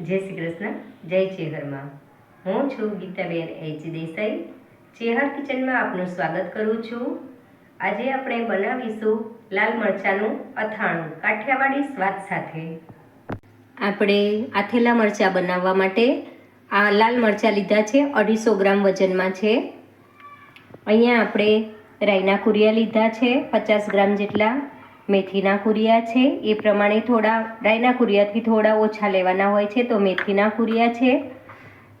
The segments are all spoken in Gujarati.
જય શ્રી કૃષ્ણ, જય ચેહરમાં. હું છું ગીતાબેન એચ દેસાઈ. ચેહર કિચનમાં આપનું સ્વાગત કરું છું. આજે આપણે બનાવીશું લાલ મરચાંનું અથાણું કાઠિયાવાડી સ્વાદ સાથે. આપણે આથેલા મરચાં બનાવવા માટે આ લાલ મરચાં લીધા છે, અઢીસો ગ્રામ વજનમાં છે. અહીંયા આપણે રાઈના કુરિયા લીધા છે, પચાસ ગ્રામ જેટલા. મેથીના કુરિયા છે. એ પ્રમાણે થોડા ડાયના કુરિયાથી થોડા ઓછા લેવાના હોય છે. તો મેથીના કુરિયા છે.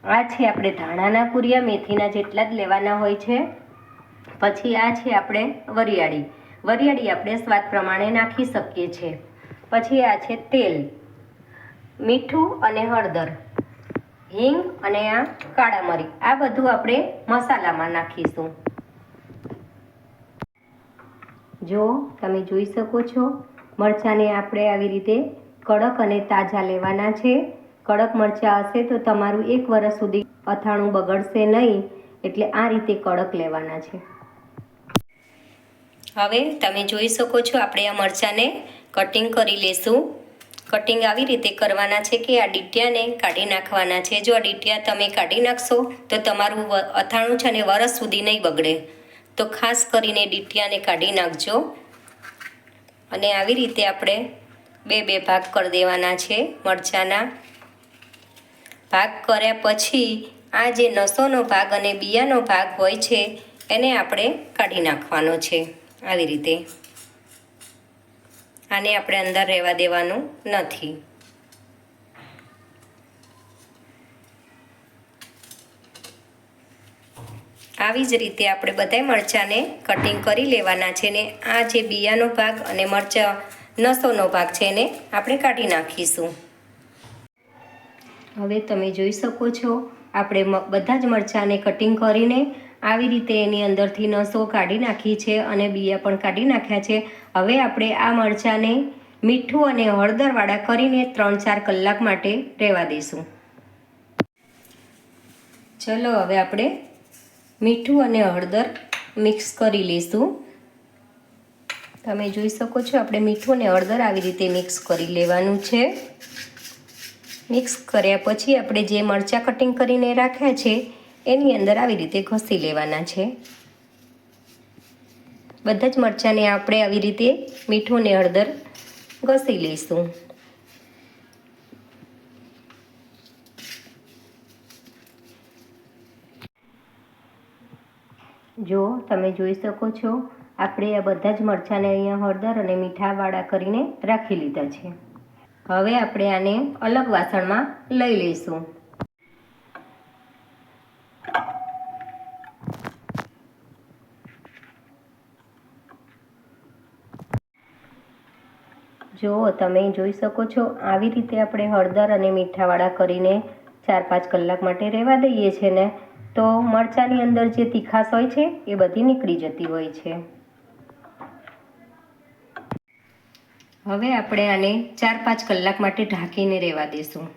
આ છે આપણે ધાણાના કુરિયા. મેથીના જેટલા જ લેવાના હોય છે. પછી આ છે આપણે વરિયાળી. વરિયાળી આપણે સ્વાદ પ્રમાણે નાખી શકીએ છીએ પછી આ છે તેલ. મીઠું અને હળદર. હિંગ અને આ કાળા મરી. આ બધું આપણે મસાલામાં નાખીશું. જો તમે જોઈ શકો છો, મરચાંને આપણે આવી રીતે કડક અને તાજા લેવાના છે. કડક મરચાં હશે તો તમારું એક વર્ષ સુધી અથાણું બગડશે નહીં, એટલે આ રીતે કડક લેવાના છે. હવે તમે જોઈ શકો છો, આપણે આ મરચાંને કટિંગ કરી લેશું. કટિંગ આવી રીતે કરવાના છે કે આ ડીટિયાને કાઢી નાખવાના છે. જો આ ડીટિયા તમે કાઢી નાખશો, તો તમારું અથાણું છે ને વરસ સુધી નહીં બગડે. તો ખાસ કરીને ડીટીયાને કાઢી નાખજો. અને આવી રીતે આપણે બે બે ભાગ કરી દેવાના છે મરચાંના. ભાગ કર્યા પછી આ જે નસોનો ભાગ અને બિયાનો ભાગ હોય છે, એને આપણે કાઢી નાખવાનો છે આવી રીતે. આને આપણે અંદર રહેવા દેવાનું નથી. આવી જ રીતે આપણે બધાય મરચાંને કટિંગ કરી લેવાના છે ને આ જે બિયાનો ભાગ અને મરચાં નસોનો ભાગ છે એને આપણે કાઢી નાખીશું. હવે તમે જોઈ શકો છો, આપણે બધા જ મરચાંને કટિંગ કરીને આવી રીતે એની અંદરથી નસો કાઢી નાખી છે અને બિયા પણ કાઢી નાખ્યા છે. હવે આપણે આ મરચાંને મીઠું અને હળદરવાળા કરીને ત્રણ ચાર કલાક માટે રહેવા દઈશું. ચલો હવે આપણે મીઠું અને હળદર મિક્સ કરી લઈશું તમે જોઈ શકો છો, આપણે મીઠું અને હળદર આવી રીતે મિક્સ કરી લેવાનું છે. મિક્સ કર્યા પછી આપણે જે મરચાં કટિંગ કરીને રાખ્યા છે, એની અંદર આવી રીતે ઘસી લેવાના છે. બધા જ મરચાંને આપણે આવી રીતે મીઠું અને હળદર ઘસી લઈશું જો તમે જોઈ શકો છો, આપણે આ બધા જ મરચાંને અહીંયા હળદર અને મીઠાવાળા કરીને રાખી લીધા છે. હવે આપણે આને અલગ વાસણમાં લઈ લઈશું. જો તમે જોઈ શકો છો, આવી રીતે આપણે હળદર અને મીઠાવાળા કરીને ચાર પાંચ કલાક માટે રહેવા દઈએ છીએ ને તો મરચાંની અંદર જે તીખાશ હોય છે, એ બધી નીકળી જતી હોય છે. હવે આપણે આને ચાર પાંચ કલાક માટે ઢાંકીને રહેવા દઈશું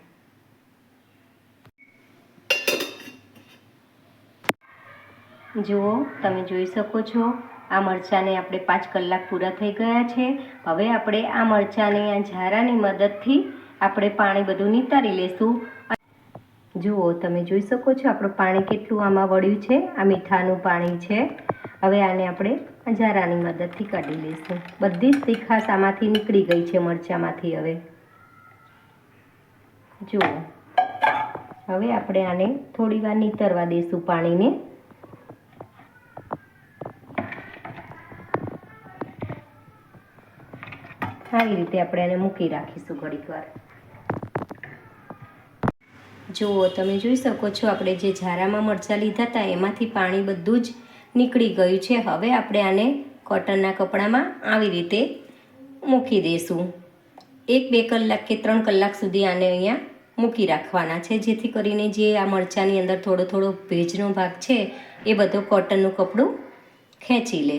જુઓ, તમે જોઈ શકો છો, આ મરચાંને આપણે પાંચ કલાક પૂરા થઈ ગયા છે. હવે આપણે આ મરચાંને આ ઝારાની મદદથી આપણે પાણી બધું નિતારી લેશું. જુઓ, તમે જોઈ શકો છો આપણું પાણી કેટલું આમાં વળ્યું છે. આ મીઠાનું પાણી છે. હવે આને આપણે ઝારાની મદદથી કાઢી લઈશું. બધી જ તીખાશ આમાંથી નીકળી ગઈ છે મરચાંમાંથી હવે. જુઓ. હવે આપણે આને થોડી વાર નીતરવા દઈશું પાણીને. આવી રીતે આપણે એને મૂકી રાખીશું ઘડીક વાર જુઓ, તમે જોઈ શકો છો આપણે જે ઝારામાં મરચાં લીધા હતા એમાંથી પાણી બધું જ નીકળી ગયું છે. હવે આપણે આને કોટનના કપડામાં આવી રીતે મૂકી દઈશું એક, બે કલાક કે ત્રણ કલાક સુધી આને અહીંયા મૂકી રાખવાના છે, જેથી કરીને જે આ મરચાંની અંદર થોડો થોડો ભેજનો ભાગ છે, એ બધો કોટનનું કપડું ખેંચી લે.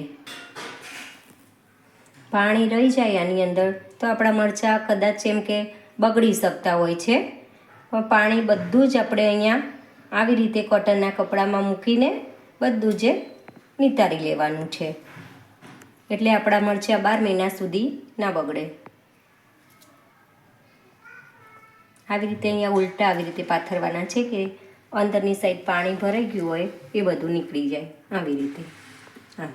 પાણી રહી જાય આની અંદર, તો આપણા મરચાં કદાચ એમ કે બગડી શકતા હોય છે. પણ બધું જ આપણે અહીંયા આવી રીતે કોટનના કપડામાં મૂકીને બધું જ નિતારી લેવાનું છે. એટલે આપણા મરચાં બાર મહિના સુધી ના બગડે. આવી રીતે અહીંયા ઉલટા આવી રીતે પાથરવાના છે કે અંદરની સાઈડ પાણી ભરાઈ ગયું હોય એ બધું નીકળી જાય આવી રીતે. હા.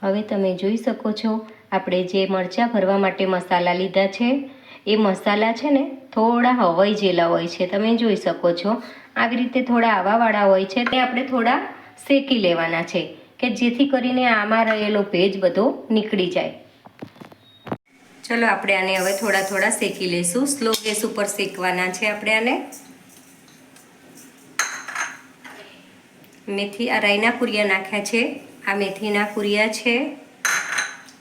હવે તમે જોઈ શકો છો, આપણે જે મરચાં ભરવા માટે મસાલા લીધા છે એ મસાલા છે ને થોડા હવાઈ જેલા હોય છે, તમે જોઈ શકો છો. આવી રીતે થોડા આવાવાળા હોય છે, તે આપણે થોડા શેકી લેવાના છે, કે જેથી કરીને આમાં રહેલો ભેજ બધો નીકળી જાય. ચલો આપણે આને હવે થોડા થોડા શેકી લઈશું સ્લો ગેસ ઉપર શેકવાના છે આપણે આને. મેથી આ રાઈના કુરિયા નાખ્યા છે. આ મેથીના કુરિયા છે.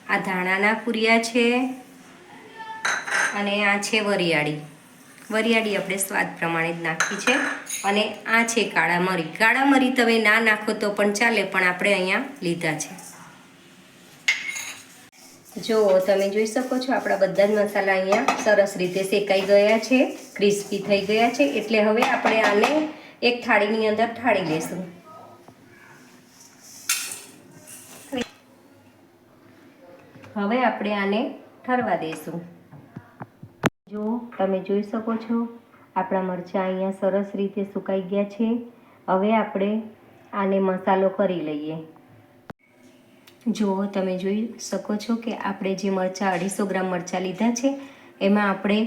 આ ધાણાના કુરિયા છે. અને આ છે વરિયાળી. વરિયાળી આપણે સ્વાદ પ્રમાણે જ નાખી છે. અને આ છે કાળા મરી. કાળા મરી તમે ના નાખો તો પણ ચાલે, પણ આપણે અહીંયા લીધા છે. જો, તમે જોઈ શકો છો, આપણા બધા જ મસાલા અહીંયા સરસ રીતે શેકાઈ ગયા છે, ક્રિસ્પી થઈ ગયા છે. એટલે હવે આપણે આને એક થાળીની અંદર ઠાળી લેશું. હવે આપણે આને ઠરવા દઈશું જો તમે જોઈ શકો છો, આપણા મરચાં અહીંયા સરસ રીતે સુકાઈ ગયા છે. હવે આપણે આને મસાલો કરી લઈએ. જો તમે જોઈ શકો છો કે આપણે જે મરચાં, અઢીસો ગ્રામ મરચાં લીધા છે, એમાં આપણે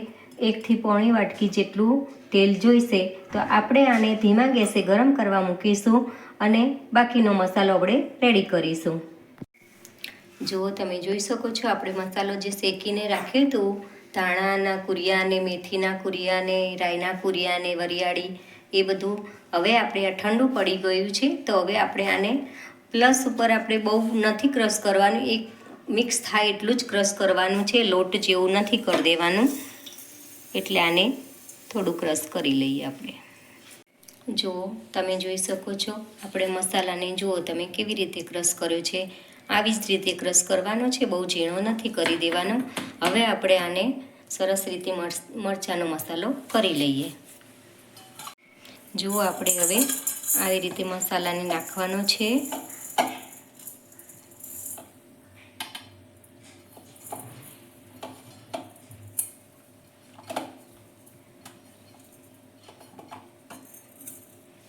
એકથી પોણી વાટકી જેટલું તેલ જોઈશે. તો આપણે આને ધીમા ગેસે ગરમ કરવા મૂકીશું અને બાકીનો મસાલો આપણે રેડી કરીશું. જો તમે જોઈ શકો છો, આપણે મસાલો જે શેકીને રાખ્યું હતું ધાણાના કુરિયા ને મેથીના કુરિયા ને રાઈના કુરિયા વરિયાળી એ બધું હવે આપણે આ ઠંડુ પડી ગયું છે, તો હવે આપણે આને પ્લસ ઉપર આપણે બહુ નથી ક્રશ કરવાનું, એક મિક્સ થાય એટલું જ ક્રશ કરવાનું છે, લોટ જેવું નથી કરી દેવાનું. એટલે આને થોડું ક્રશ કરી લઈએ આપણે. જુઓ, તમે જોઈ શકો છો, આપણે મસાલાને જુઓ, તમે કેવી રીતે ક્રશ કર્યો છે. આવી જ રીતે ક્રશ કરવાનો છે, બહુ ઝીણો નથી, કરી દેવાનો. હવે આપણે આને સરસ રીતે મરચાંનો મસાલો કરી લઈએ. જુઓ આપણે હવે આવી રીતે મસાલાને નાખવાનો છે.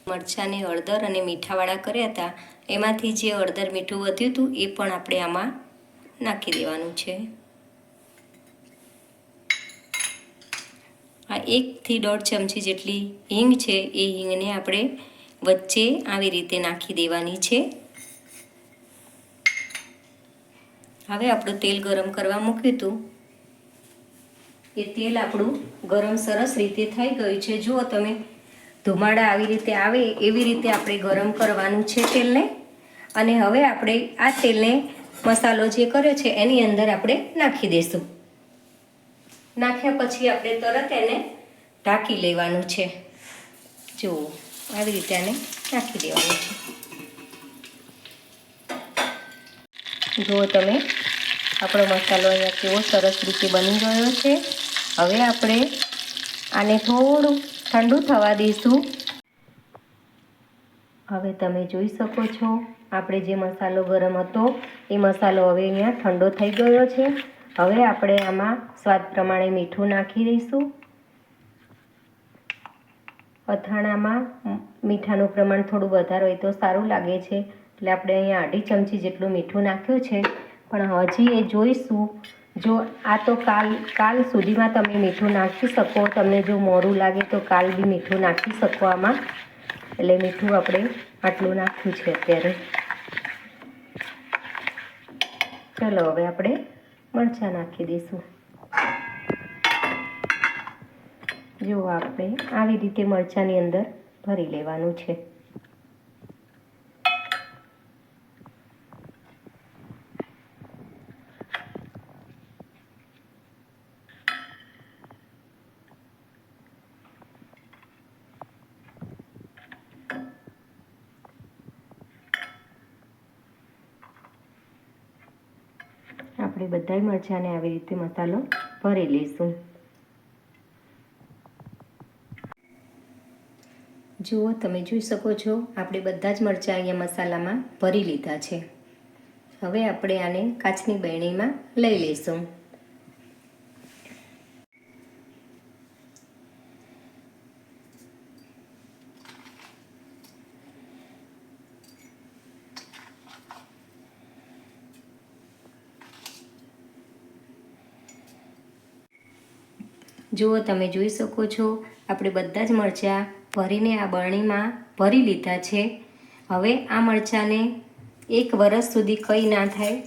મરચાંને હળદર અને મીઠાવાળા કર્યા હતા. એમાંથી જે હળદર મીઠું વધ્યું હતું, એ પણ આપણે આમાં નાખી દેવાનું છે. આ એકથી દોઢ ચમચી જેટલી હિંગ છે, એ હિંગને આપણે વચ્ચે આવી રીતે નાખી દેવાની છે. હવે આપણું તેલ ગરમ કરવા મૂક્યું હતું. એ તેલ આપણું ગરમ સરસ રીતે થઈ ગયું છે. જુઓ તમે ધુમાડા આવી રીતે આવે, એવી રીતે આપણે ગરમ કરવાનું છે તેલને. અને હવે આપણે આ તેલને મસાલો જે કર્યો છે, એની અંદર આપણે નાખી દઈશું. નાખ્યા પછી આપણે તરત એને ઢાંકી લેવાનું છે. જુઓ આવી રીતે આને નાખી દેવાનું છે. જુઓ તમે આપણો મસાલો અહીંયા કેવો સરસ રીતે બની ગયો છે. હવે આપણે આને થોડું ઠંડુ થવા દઈશું. હવે તમે જોઈ શકો છો, આપણે જે મસાલો ગરમ હતો, એ મસાલો હવે અહીંયા ઠંડો થઈ ગયો છે. હવે આપણે આમાં સ્વાદ પ્રમાણે મીઠું નાખી દઈશું. અથાણામાં મીઠાનું પ્રમાણ થોડું વધારે હોય તો સારું લાગે છે. એટલે આપણે અહીંયા અઢી ચમચી જેટલું મીઠું નાખ્યું છે. પણ હજી એ જોઈશું. જો આ તો કાલ કાલ સુધીમાં તમે મીઠું નાખી શકો, તમને જો મોરું લાગે તો કાલ બી મીઠું નાખી શકો આમાં. એટલે મીઠું આપણે આટલું નાખ્યું છે અત્યારે. ચલો, હવે આપણે મરચાં નાખી દઈશું. જો આપણે આવી રીતે મરચાંની અંદર ભરી લેવાનું છે. આપણે બધા મરચાંને આવી રીતે મસાલો ભરી લઈશું. જુઓ, તમે જોઈ શકો છો, આપણે બધા જ મરચાં અહીંયા મસાલામાં ભરી લીધા છે. હવે આપણે આને કાચની બેણીમાં લઈ લઈશું. જુઓ, તમે જોઈ શકો છો, આપણે બધા જ મરચાં ભરીને આ બરણીમાં ભરી લીધા છે. હવે આ મરચાંને એક વરસ સુધી કંઈ ના થાય.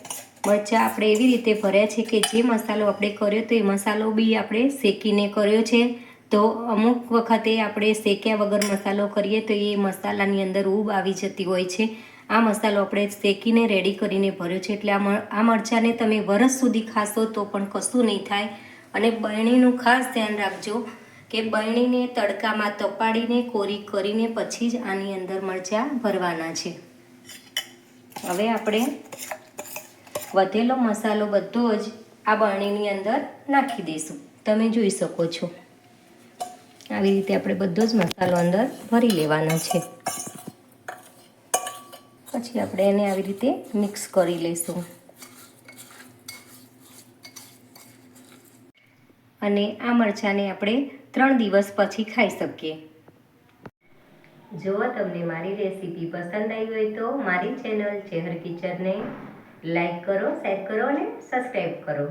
મરચાં આપણે એવી રીતે ભર્યા છે કે જે મસાલો આપણે કર્યો તો એ મસાલો બી આપણે શેકીને કર્યો છે. તો અમુક વખતે આપણે શેક્યા વગર મસાલો કરીએ તો એ મસાલાની અંદર ઊબ આવી જતી હોય છે. આ મસાલો આપણે શેકીને રેડી કરીને ભર્યો છે. એટલે આ આ મરચાંને તમે વરસ સુધી ખાશો તો પણ કશું નહીં થાય. અને બરણીનું ખાસ ધ્યાન રાખજો કે બરણીને તડકામાં તપાડીને, કોરી કરીને પછી જ આની અંદર મરચાં ભરવાના છે. હવે આપણે વધેલો મસાલો બધો જ આ બરણીની અંદર નાખી દઈશું. તમે જોઈ શકો છો. આવી રીતે આપણે બધો જ મસાલો અંદર ભરી લેવાનો છે. પછી આપણે એને આવી રીતે મિક્સ કરી લઈશું. અને આ મરચાંને આપણે ત્રણ દિવસ પછી ખાઈ શકીએ. જો તમને મારી રેસીપી પસંદ આવી હોય તો મારી ચેનલ ચેહર કિચનને લાઈક કરો, શેર કરો અને સબસ્ક્રાઈબ કરો.